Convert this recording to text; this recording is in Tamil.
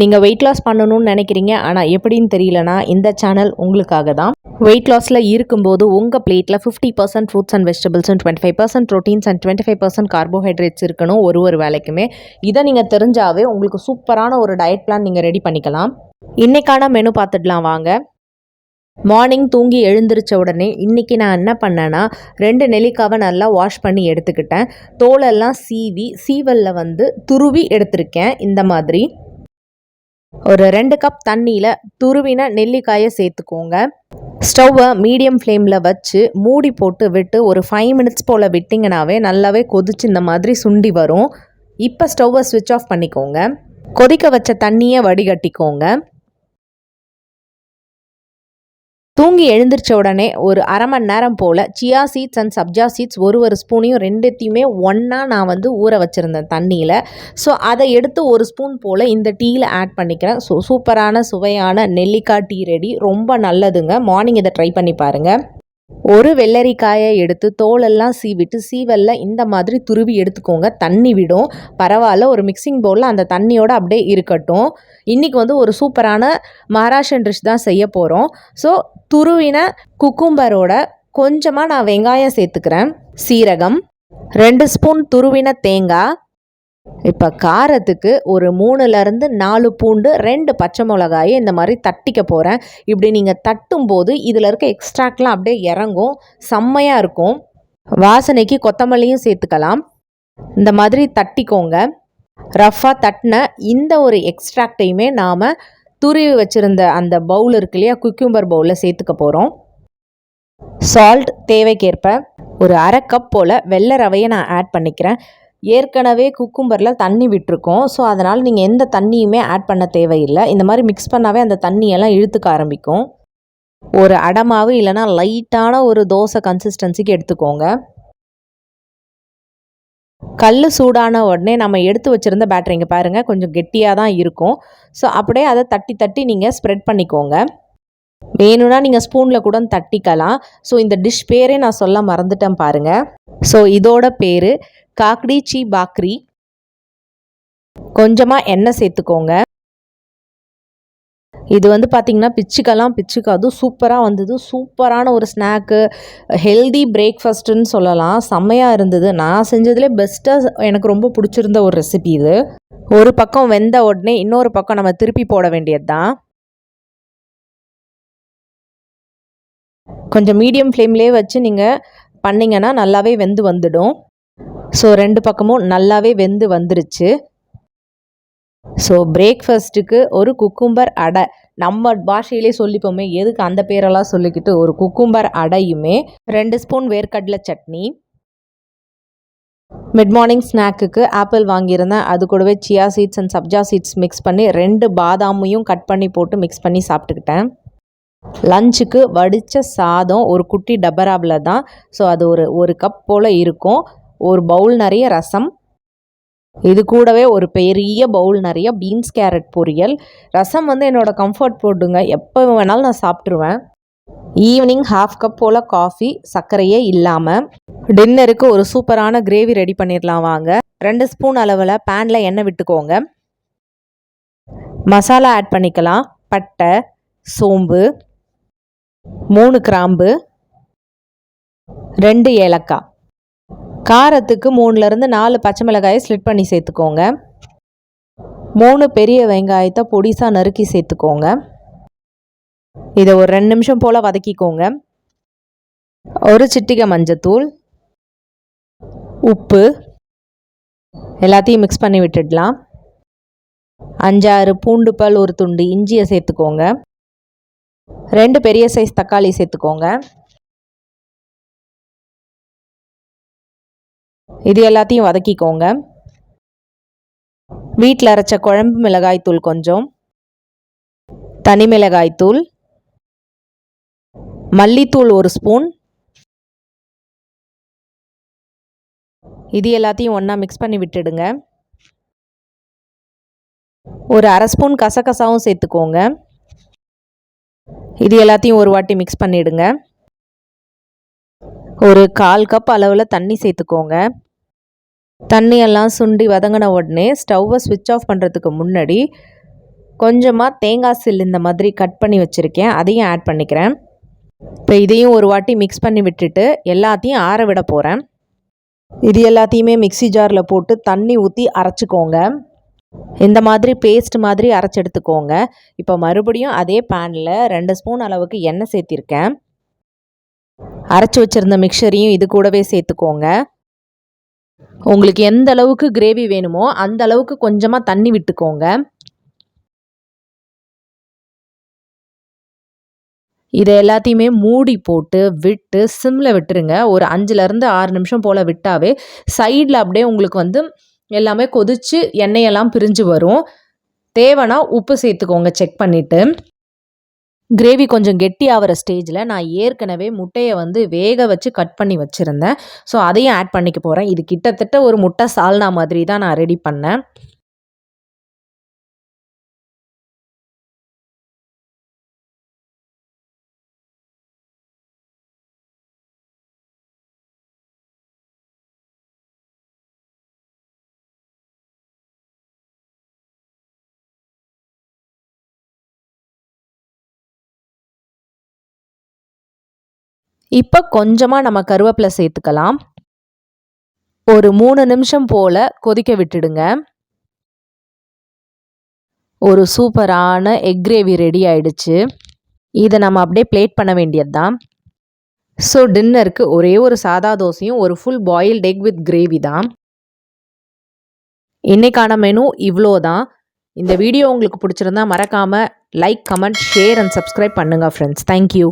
நீங்கள் வெயிட் லாஸ் பண்ணணும்னு நினைக்கிறீங்க. ஆனால் எப்படின்னு தெரியலனா இந்த சேனல் உங்களுக்காக தான் வெயிட் லாஸில் இருக்கும்போது உங்கள் பிளேட்டில் fifty percent fruits and vegetables and twenty five percent proteins and twenty five percent carbohydrates இருக்கணும் ஒரு ஒரு வேலைக்குமே. இதை நீங்கள் தெரிஞ்சாவே உங்களுக்கு சூப்பரான ஒரு டயட் பிளான் நீங்கள் ரெடி பண்ணிக்கலாம். இன்றைக்கான மெனு பார்த்துடலாம் வாங்க. மார்னிங் தூங்கி எழுந்திரிச்ச உடனே இன்றைக்கி நான் என்ன பண்ணேன்னா ரெண்டு நெல்லிக்காவை நல்லா வாஷ் பண்ணி எடுத்துக்கிட்டேன். தோலெல்லாம் சீவி சீவலில் வந்து துருவி எடுத்திருக்கேன். இந்த மாதிரி. ஒரு ரெண்டு கப் தண்ணியில் துருவின நெல்லிக்காயை சேர்த்துக்கோங்க. ஸ்டவ்வை மீடியம் ஃப்ளேமில் வச்சு மூடி போட்டு விட்டு ஒரு ஃபைவ் மினிட்ஸ் போல் விட்டிங்கனாவே நல்லாவே கொதிச்சு இந்த மாதிரி சுண்டி வரும். இப்போ ஸ்டவ்வை ஸ்விட்ச் ஆஃப் பண்ணிக்கோங்க. கொதிக்க வச்ச தண்ணியை வடிகட்டிக்கோங்க. தூங்கி எழுந்திரிச்ச உடனே ஒரு அரை மணி நேரம் போல் chia seeds and sabja seeds ஒரு ஒரு ஸ்பூனையும் ரெண்டுத்தையுமே ஒன்றா நான் வந்து ஊற வச்சுருந்தேன் தண்ணியில். ஸோ அதை எடுத்து ஒரு ஸ்பூன் போல் இந்த டீயில் ஆட் பண்ணிக்கிறேன். ஸோ சூப்பரான சுவையான நெல்லிக்காய் டீ ரெடி ரொம்ப நல்லதுங்க. மார்னிங் இதை ட்ரை பண்ணி பாருங்கள் ஒரு வெள்ளரிக்காயை எடுத்து தோலெல்லாம் சீவிட்டு சீவல்ல இந்த மாதிரி துருவி எடுத்துக்கோங்க. தண்ணி விடும். பரவாயில்ல ஒரு மிக்சிங் பவுலில் அந்த தண்ணியோட அப்படியே இருக்கட்டும். இன்றைக்கி வந்து ஒரு சூப்பரான மகாராஷ்டிரன் டிஷ் தான் செய்ய போகிறோம் ஸோ துருவின குக்கும்பரோட கொஞ்சமாக நான் வெங்காயம் சேர்த்துக்கிறேன். சீரகம் ரெண்டு ஸ்பூன் துருவின தேங்காய் இப்போ காரத்துக்கு ஒரு மூணுலேருந்து நாலு பூண்டு ரெண்டு பச்சை மிளகாயை இந்த மாதிரி தட்டிக்க போகிறேன் இப்படி நீங்கள் தட்டும் போது இதில் இருக்க எக்ஸ்ட்ராக்ட்லாம் அப்படியே இறங்கும் செம்மையாக இருக்கும். வாசனைக்கு கொத்தமல்லியும் சேர்த்துக்கலாம். இந்த மாதிரி தட்டிக்கோங்க. ரஃப்பாக தட்டின இந்த ஒரு எக்ஸ்ட்ராக்டையுமே நாம் துருவி வச்சுருந்த அந்த பவுல் இருக்கு இல்லையா குக்கியூம்பர் பவுலில் சேர்த்துக்க போகிறோம் சால்ட் தேவைக்கேற்ப ஒரு அரை கப் போல் வெள்ளை ரவையை நான் ஆட் பண்ணிக்கிறேன். ஏற்கனவே குக்கும்பரில் தண்ணி விட்டுருக்கோம். ஸோ அதனால் நீங்கள் எந்த தண்ணியுமே ஆட் பண்ண தேவையில்லை. இந்த மாதிரி மிக்ஸ் பண்ணாவே அந்த தண்ணியெல்லாம் இழுத்துக்க ஆரம்பிக்கும். ஒரு அடமாவு இல்லைனா லைட்டான ஒரு தோசை கன்சிஸ்டன்சிக்கு எடுத்துக்கோங்க. கல் சூடான உடனே நம்ம எடுத்து வச்சுருந்த பேட்டரிங்க பாருங்கள் கொஞ்சம் கெட்டியாக தான் இருக்கும். ஸோ அப்படியே அதை தட்டி தட்டி நீங்கள் ஸ்ப்ரெட் பண்ணிக்கோங்க. வேணும்னா நீங்கள் ஸ்பூனில் கூட தட்டிக்கலாம். ஸோ இந்த டிஷ் பேரே நான் சொல்ல மறந்துட்டேன் பாருங்கள் ஸோ இதோட பேர் காக்டி சீ பாக்ரி. கொஞ்சமாக எண்ணெய் சேர்த்துக்கோங்க. இது வந்து பார்த்திங்கன்னா பிச்சுக்கெல்லாம் பிச்சுக்காது. சூப்பராக வந்தது. சூப்பரான ஒரு ஸ்நாக்கு ஹெல்தி பிரேக்ஃபாஸ்ட்டுன்னு சொல்லலாம். செம்மையாக இருந்தது. நான் செஞ்சதுலே பெஸ்ட்டாக எனக்கு ரொம்ப பிடிச்சிருந்த ஒரு ரெசிபி இது. ஒரு பக்கம் வெந்த உடனே இன்னொரு பக்கம் நம்ம திருப்பி போட வேண்டியது தான் கொஞ்சம் மீடியம் ஃப்ளேம்லேயே வச்சு நீங்கள் பண்ணிங்கன்னா நல்லாவே வெந்து வந்துடும். ஸோ ரெண்டு பக்கமும் நல்லாவே வெந்து வந்துருச்சு. ஸோ பிரேக்ஃபாஸ்ட்டுக்கு ஒரு குக்கும்பர் அடை. நம்ம பாஷையிலே சொல்லிப்போமே எதுக்கு அந்த பேரெல்லாம் சொல்லிக்கிட்டு ஒரு குக்கும்பர் அடையுமே. ரெண்டு ஸ்பூன் வேர்க்கடலை சட்னி. மிட் மார்னிங் ஸ்நாக்குக்கு ஆப்பிள் வாங்கியிருந்தேன். அது கூடவே chia seeds and sabja seeds mix பண்ணி ரெண்டு பாதாமையும் கட் பண்ணி போட்டு மிக்ஸ் பண்ணி சாப்பிட்டுக்கிட்டேன். லஞ்சுக்கு வடித்த சாதம் ஒரு குட்டி டபராவில் தான். ஸோ அது ஒரு ஒரு கப் போல் இருக்கும். ஒரு பவுல் நிறைய ரசம். இது கூடவே ஒரு பெரிய பவுல் நிறைய பீன்ஸ் கேரட் பொரியல். ரசம் வந்து என்னோடய கம்ஃபர்ட் ஃபுட்டுங்க எப்போ வேணாலும் நான் சாப்பிட்ருவேன் ஈவினிங் ஹாஃப் கப் போல் காஃபி சர்க்கரையே இல்லாமல் டின்னருக்கு ஒரு சூப்பரான கிரேவி ரெடி பண்ணிடலாம் வாங்க. ரெண்டு ஸ்பூன் அளவில் பேனில் எண்ணெய் விட்டுக்கோங்க. மசாலா ஆட் பண்ணிக்கலாம். பட்டை சோம்பு. மூணு கிராம்பு ரெண்டு ஏலக்காய். காரத்துக்கு மூணுலேருந்து நாலு பச்சை மிளகாயை ஸ்லிட் பண்ணி சேர்த்துக்கோங்க. மூணு பெரிய வெங்காயத்தை பொடிசாக நறுக்கி சேர்த்துக்கோங்க. இதை ஒரு ரெண்டு நிமிஷம் போல் வதக்கிக்கோங்க. ஒரு சிட்டிகை மஞ்சத்தூள் உப்பு எல்லாத்தையும் மிக்ஸ் பண்ணி விட்டுடலாம். அஞ்சாறு பூண்டு பல் ஒரு துண்டு இஞ்சியை சேர்த்துக்கோங்க. ரெண்டு பெரிய சைஸ் தக்காளி சேர்த்துக்கோங்க. இது எல்லாத்தையும் வதக்கிக்கோங்க. வீட்டில் அரைச்ச குழம்பு மிளகாய்த்தூள் கொஞ்சம் தனி மிளகாய்த்தூள் மல்லித்தூள் ஒரு ஸ்பூன் இது எல்லாத்தையும் ஒன்றா மிக்ஸ் பண்ணி விட்டுடுங்க. ஒரு அரை ஸ்பூன் கசகசாவும் சேர்த்துக்கோங்க. இது எல்லாத்தையும் ஒரு வாட்டி மிக்ஸ் பண்ணிவிடுங்க ஒரு கால் கப் அளவில் தண்ணி சேர்த்துக்கோங்க. தண்ணியெல்லாம் சுண்டி வதங்கின உடனே ஸ்டவ்வை ஸ்விட்ச் ஆஃப் பண்ணுறதுக்கு முன்னாடி கொஞ்சமாக தேங்காய் சில் இந்த மாதிரி கட் பண்ணி வச்சுருக்கேன். அதையும் ஆட் பண்ணிக்கிறேன். இப்போ இதையும் ஒரு வாட்டி மிக்ஸ் பண்ணி விட்டுட்டு எல்லாத்தையும் ஆற விட போகிறேன் இது எல்லாத்தையுமே மிக்ஸி ஜாரில் போட்டு தண்ணி ஊற்றி அரைச்சிக்கோங்க. இந்த மாதிரி பேஸ்ட் மாதிரி அரைச்சி எடுத்துக்கோங்க. இப்போ மறுபடியும் அதே பேனில் ரெண்டு ஸ்பூன் அளவுக்கு எண்ணெய் சேர்த்திருக்கேன். அரைச்சி வச்சுருந்த மிக்சரையும் இது கூடவே சேர்த்துக்கோங்க. உங்களுக்கு எந்த அளவுக்கு கிரேவி வேணுமோ அந்த அளவுக்கு கொஞ்சமாக தண்ணி விட்டுக்கோங்க. இதை எல்லாத்தையுமே மூடி போட்டு விட்டு சிம்மில் விட்டுருங்க. ஒரு அஞ்சுலேருந்து ஆறு நிமிஷம் போல் விட்டாவே சைடில் அப்படியே உங்களுக்கு வந்து எல்லாமே கொதித்து எண்ணெயெல்லாம் பிரிஞ்சு வரும். தேவைன்னா உப்பு சேர்த்துக்கோங்க செக் பண்ணிவிட்டு கிரேவி கொஞ்சம் கெட்டி ஆகிற ஸ்டேஜில் நான் ஏற்கனவே முட்டையை வந்து வேக வச்சு கட் பண்ணி வச்சுருந்தேன். ஸோ அதையும் ஆட் பண்ணிக்க போகிறேன் இது கிட்டத்தட்ட ஒரு முட்டை சால்னா மாதிரி தான் நான் ரெடி பண்ணேன். இப்போ கொஞ்சமாக நம்ம கருவேப்பிலை சேர்த்துக்கலாம். ஒரு மூணு நிமிஷம் போல் கொதிக்க விட்டுடுங்க. ஒரு சூப்பரான எக் கிரேவி ரெடி ஆயிடுச்சு. இதை நம்ம அப்படியே பிளேட் பண்ண வேண்டியது தான் ஸோ டின்னருக்கு ஒரே ஒரு சாதா தோசையும் ஒரு full boiled egg with gravy தான். இன்றைக்கான மெனு இவ்வளோ தான் இந்த வீடியோ உங்களுக்கு பிடிச்சிருந்தா மறக்காமல் like comment share and subscribe பண்ணுங்கள் ஃப்ரெண்ட்ஸ் தேங்க்யூ